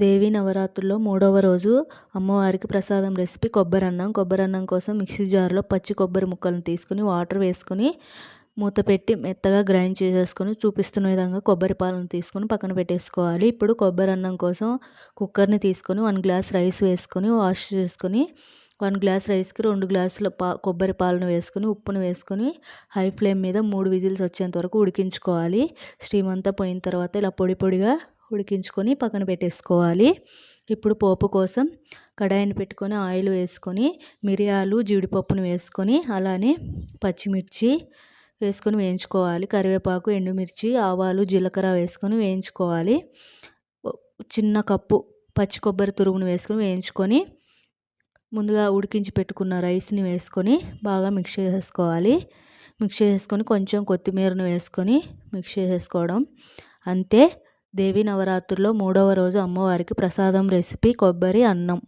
దేవీ నవరాత్రుల్లో మూడవ రోజు అమ్మవారికి ప్రసాదం రెసిపీ కొబ్బరి అన్నం కొబ్బరి అన్నం కోసం మిక్సీ జార్లో పచ్చి కొబ్బరి ముక్కలను తీసుకుని వాటర్ వేసుకొని మూత పెట్టి మెత్తగా గ్రైండ్ చేసేసుకొని చూపిస్తున్న విధంగా కొబ్బరి పాలను తీసుకొని పక్కన పెట్టేసుకోవాలి. ఇప్పుడు కొబ్బరి అన్నం కోసం కుక్కర్ని తీసుకొని వన్ గ్లాస్ రైస్ వేసుకొని వాష్ చేసుకొని వన్ గ్లాస్ రైస్కి రెండు గ్లాసుల పా కొబ్బరి పాలను వేసుకొని ఉప్పును వేసుకొని హై ఫ్లేమ్ మీద మూడు విజిల్స్ వచ్చేంత వరకు ఉడికించుకోవాలి. స్టీమ్ అంతా పోయిన తర్వాత ఇలా పొడి పొడిగా ఉడికించుకొని పక్కన పెట్టేసుకోవాలి. ఇప్పుడు పోపు కోసం కడాయిని పెట్టుకొని ఆయిల్ వేసుకొని మిరియాలు జీడిపప్పును వేసుకొని అలానే పచ్చిమిర్చి వేసుకొని వేయించుకోవాలి. కరివేపాకు ఎండుమిర్చి ఆవాలు జీలకర్ర వేసుకొని వేయించుకోవాలి. చిన్న కప్పు పచ్చి కొబ్బరి తురుగును వేసుకొని వేయించుకొని ముందుగా ఉడికించి పెట్టుకున్న రైస్ని వేసుకొని బాగా మిక్స్ చేసేసుకోవాలి. మిక్స్ చేసుకొని కొంచెం కొత్తిమీరను వేసుకొని మిక్స్ చేసేసుకోవడం. అంతే. దేవీ నవరాత్రుల్లో మూడవ రోజు అమ్మవారికి ప్రసాదం రెసిపీ కొబ్బరి అన్నం.